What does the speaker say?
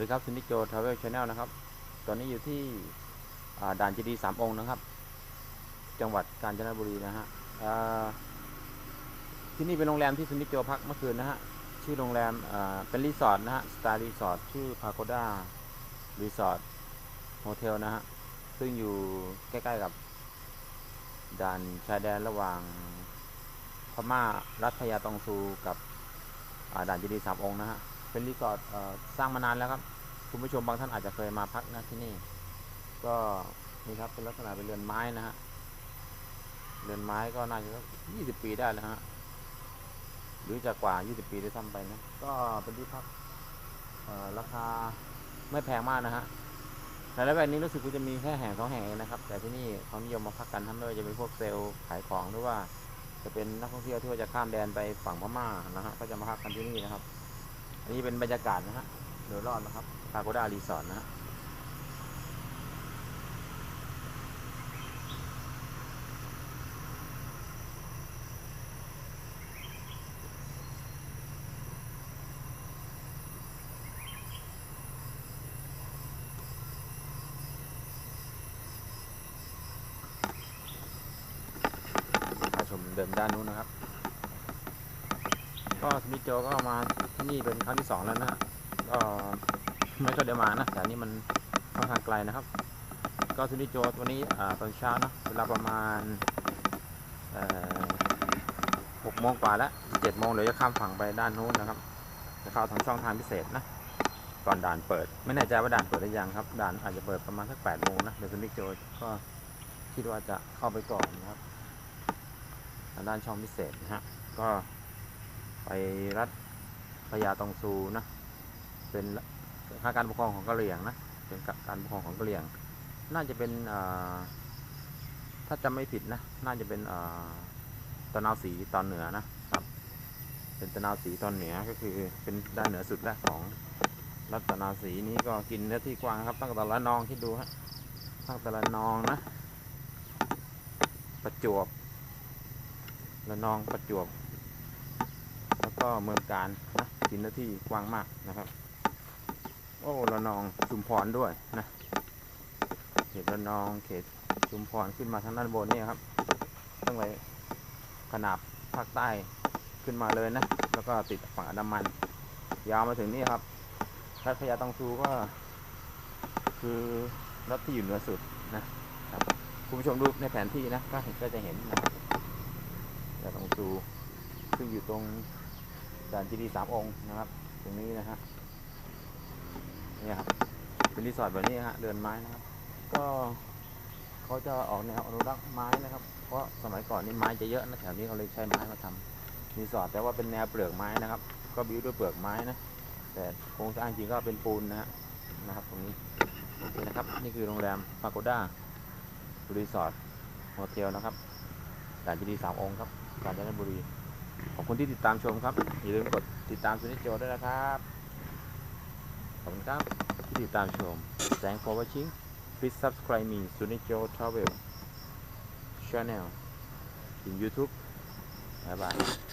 ดีครับซินิโจทราเวลชาแนลนะครับ ตอนนี้อยู่ที่ด่านเจดีย์สามองค์นะครับ จังหวัดกาญจนบุรีนะฮะที่นี่เป็นโรงแรมที่ซินิโจพักเมื่อคืนนะฮะ ชื่อโรงแรมเป็นรีสอร์ทนะฮะ สตาร์รีสอร์ทชื่อพาโกด้ารีสอร์ทโฮเทลนะฮะ ซึ่งอยู่ใกล้ๆกับด่านชายแดนระหว่างพม่ารัฐยาตองซูกับด่านเจดีย์สามองค์นะฮะ เป็นรีสอร์ทสร้างมานานแล้วครับคุณผู้ชมบางท่านอาจจะเคยมาพักนะที่นี่ ก็นี่ครับเป็นลักษณะเป็นเรือนไม้นะฮะเรือนไม้ก็น่าจะยี่สิบปีได้แล้วฮะหรือจะกว่า 20 ปีได้ซ้ำไปนะ ก็เป็นที่พักราคาไม่แพงมากนะฮะในระแวกนี้รู้สึกว่าจะมีแค่แห่งสองแห่งนะครับ แต่ที่นี่เขานิยมมาพักกันทั้งไม่ว่าจะเป็นพวกเซลล์ขายของหรือว่า จะเป็นนักท่องเที่ยวที่ว่าจะข้ามแดนไปฝั่งพม่านะฮะก็จะมาพักกันที่นี่นะครับ นนี้เป็นบรรยากาศนะฮะโดยรอบนะครับพาโกด้ารีสอร์ทนะฮะชมเดินด้านนู้นนะครับ ก็สมิธโจก็มาที่นี่เป็นครั้งที่สองแล้วนะฮะก็ไม่ค่อยได้มานะ แต่นี่มันค่อนข้างไกลนะครับ ก็สมิธโจวันนี้อตอนเช้านะเวลาประมาณหกโมงกว่าแล้วเจ็ดโมงเดี๋ยวจะข้ามฝั่งไปด้านนู้นนะครับ จะเข้าทางช่องทางพิเศษนะก่อนด่านเปิด ไม่แน่ใจว่าด่านเปิดหรือยังครับ ด่านอาจจะเปิดประมาณสักแปดโมงนะเดี๋ยวสมิธโจก็คิดว่าจะเข้าไปก่อนนะครับ ด้านช่องพิเศษนะฮะก็ ไปรัฐพญาตองซูนะเป็นค่าการปกครองของกะเหรี่ยงนะเป็นการปกครองของกะเหรี่ยง น่าจะเป็นถ้าจำไม่ผิดนะน่าจะเป็นตะนาวสีตอนเหนือนะครับ เป็นตะนาวสีตอนเหนือก็คือเป็นด้านเหนือสุดแรกของรัตนาวสีนี้ก็กินเนื้อที่กว้างครับ ตั้งแต่ละนองที่ดูฮะตั้งแต่ละนองนะ ประจวบระนองประจวบ ก็เมืองการนะกินเนื้อที่กว้างมากนะครับ โอ้ระนองชุมพรด้วยนะเขตระนองเขตชุมพรขึ้นมาทางด้านบนนี่ครับตั้งแต่ขนาบภาคใต้ขึ้นมาเลยนะ แล้วก็ติดฝั่งอันดามัน ยาวมาถึงนี่ครับรัฐพญาตองซูก็ คือรัฐที่อยู่เหนือสุดนะครับคุณผู้ชมดูในแผนที่นะก็เห็นก็จะเห็นนะครับจะต้องดูซึ่งอยู่ตรง ด่านจีดีสามองค์นะครับ ตรงนี้นะฮะเนี่ยครับเป็นรีสอร์ทแบบนี้ฮะเรือนไม้นะครับ ก็เขาจะออกแนวอนุรักษ์ไม้นะครับ เพราะสมัยก่อนนี่ไม้จะเยอะนะแถวนี้เขาเลยใช้ไม้มาทำรีสอร์ทแต่ว่าเป็นแนวเปลือกไม้นะครับ ก็บิ้วด้วยเปลือกไม้นะแต่โครงสร้างจริงก็เป็นปูนนะฮะนะครับ ตรงนี้โอเคนะครับ นี่คือโรงแรมปาโกด้ารีสอร์ทโฮเทลนะครับด่านจีดีสามองค์ครับกาญจนบุรี ขอบคุณที่ติดตามชมครับ อย่าลืมกดติดตามซูนิจโจด้วยนะครับ ขอบคุณครับที่ติดตามชม Thanks for watching Please subscribe me Sunicho Travel Channel in YouTube บ๊ายบาย